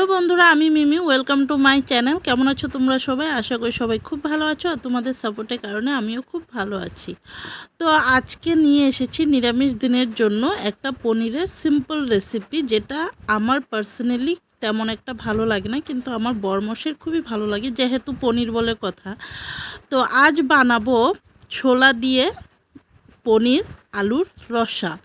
Hello বন্ধুরা, আমি Mimi. Welcome to my channel কেমন আছো তোমরা সবাই? আশা করি সবাই খুব ভালো আছো আর তোমাদের সাপোর্টের কারণে আমিও খুব ভালো আছি। তো আজকে নিয়ে এসেছি নিরামিষ দিনের জন্য একটা পনিরের সিম্পল রেসিপি যেটা আমার পার্সোনালি তেমন একটা ভালো লাগে না, কিন্তু আমার বরমশের খুবই ভালো লাগে, যেহেতু পনির বলে কথা। তো আজ বানাবো ছোলা দিয়ে পনির, আলুর রসা।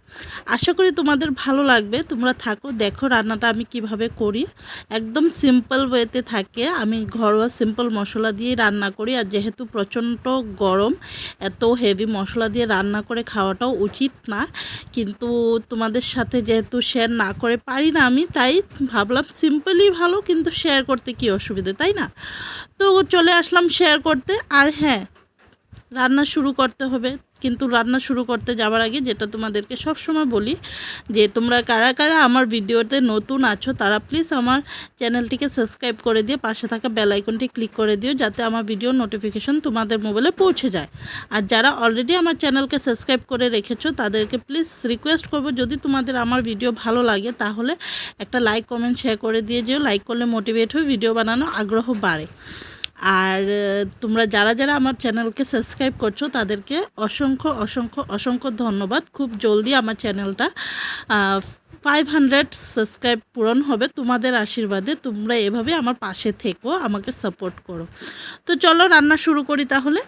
আশা করি তোমাদের ভালো লাগবে। তোমরা থাকো, দেখো রান্নাটা আমি কীভাবে করি। একদম সিম্পল ওয়েতে থাকে। আমি ঘরোয়া সিম্পল মশলা দিয়ে রান্না করি। আর যেহেতু প্রচণ্ড গরম, এত হেভি মশলা দিয়ে রান্না করে খাওয়াটাও উচিত না। কিন্তু তোমাদের সাথে যেহেতু শেয়ার না করে পারি না আমি, তাই ভাবলাম সিম্পলই ভালো, কিন্তু শেয়ার করতে কি অসুবিধে, তাই না? তো চলে আসলাম শেয়ার করতে। আর হ্যাঁ রান্না শুরু করতে হবে। কিন্তু রান্না শুরু করতে যাওয়ার আগে যেটা তোমাদেরকে সব সময় বলি যে তোমরা কারা কারা আমার ভিডিওতে নতুন আছো, তারা প্লিজ আমার চ্যানেলটিকে সাবস্ক্রাইব করে দিয়ে পাশে থাকা বেল আইকনটি ক্লিক করে দিও যাতে আমার ভিডিও নোটিফিকেশন তোমাদের মোবাইলে পৌঁছে যায়। আর যারা অলরেডি আমার চ্যানেলকে সাবস্ক্রাইব করে রেখেছো, তাদেরকে প্লিজ রিকোয়েস্ট করব যদি তোমাদের আমার ভিডিও ভালো লাগে, তাহলে একটা লাইক কমেন্ট শেয়ার করে দিয়ে যেও। লাইক করলে মোটিভেট হয়ে ভিডিও বানানো আগ্রহ বাড়ে। আর তোমরা যারা যারা আমার চ্যানেলকে সাবস্ক্রাইব করছ, তাদেরকে অসংখ্য অসংখ্য অসংখ্য ধন্যবাদ। খুব জলদি আমার চ্যানেলটা ফাইভ হান্ড্রেড সাবস্ক্রাইব পূরণ হবে তোমাদের আশীর্বাদে। তোমরা এভাবে আমার পাশে থেকো, আমাকে সাপোর্ট করো। তো চলো রান্না শুরু করি তাহলে।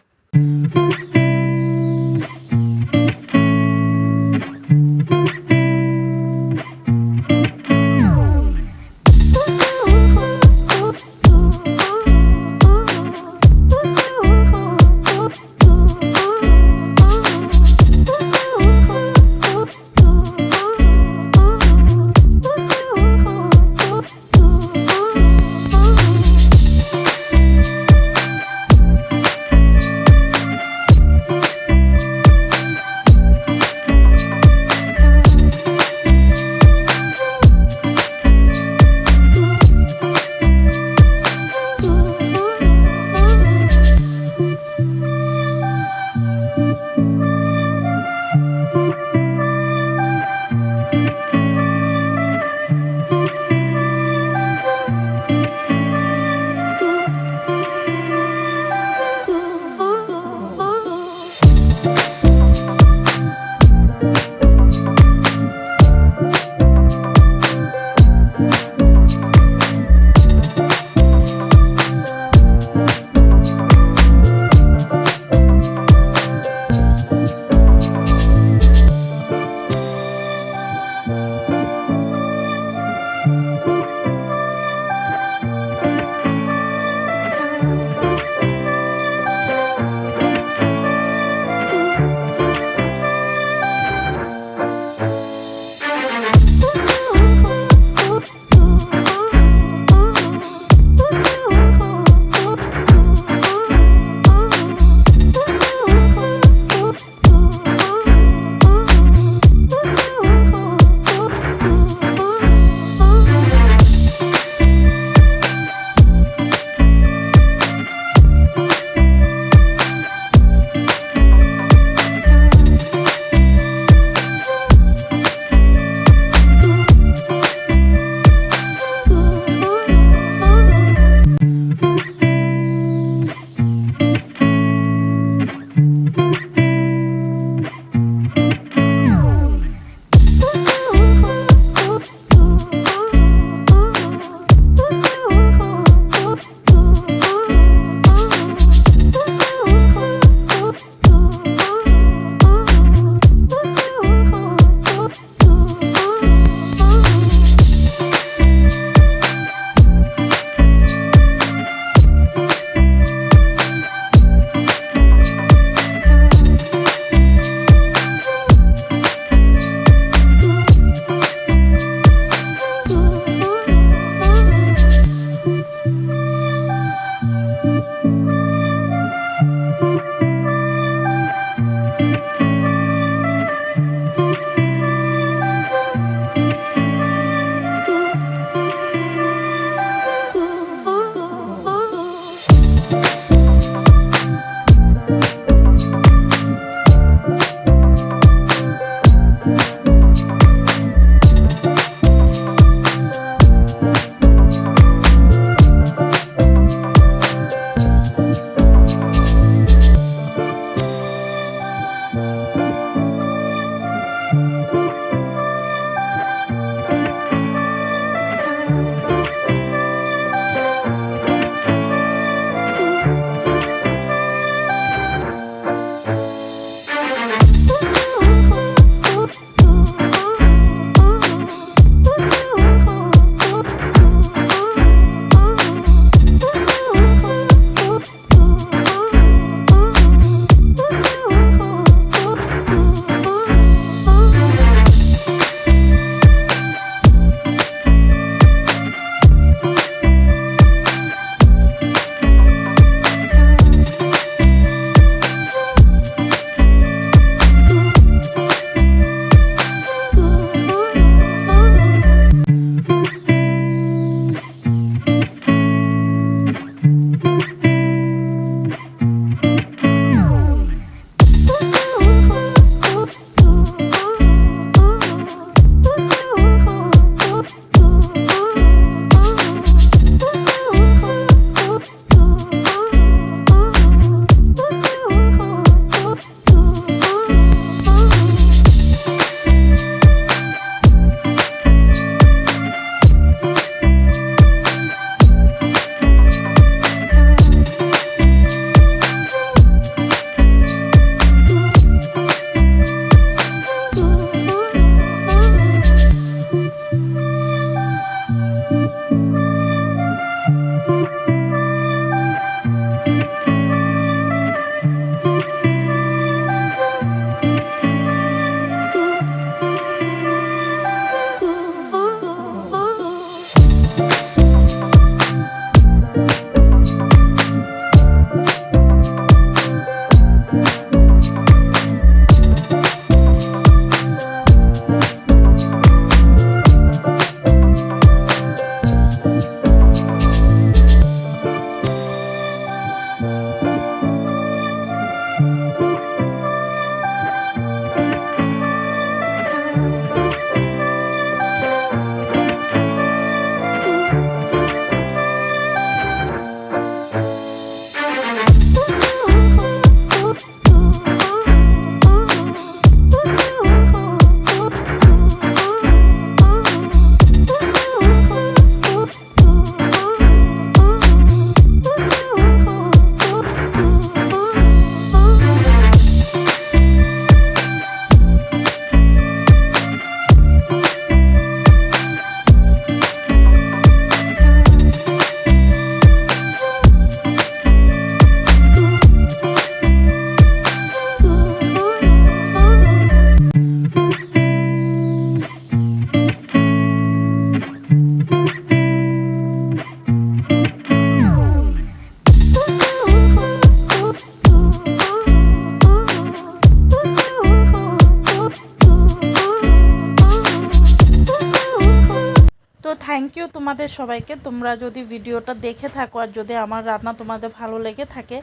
তোমাদের সবাইকে, তোমরা যদি ভিডিওটা দেখে থাকো আর যদি আমার রান্না তোমাদের ভালো লেগে থাকে,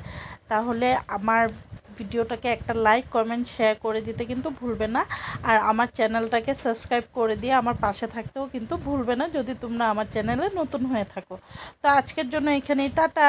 তাহলে আমার ভিডিওটাকে একটা লাইক কমেন্ট শেয়ার করে দিতে কিন্তু ভুলবে না। আর আমার চ্যানেলটাকে সাবস্ক্রাইব করে দিয়ে আমার পাশে থাকতেও কিন্তু ভুলবে না, যদি তোমরা আমার চ্যানেলে নতুন হয়ে থাকো। তো আজকের জন্য এখানেই, টাটা!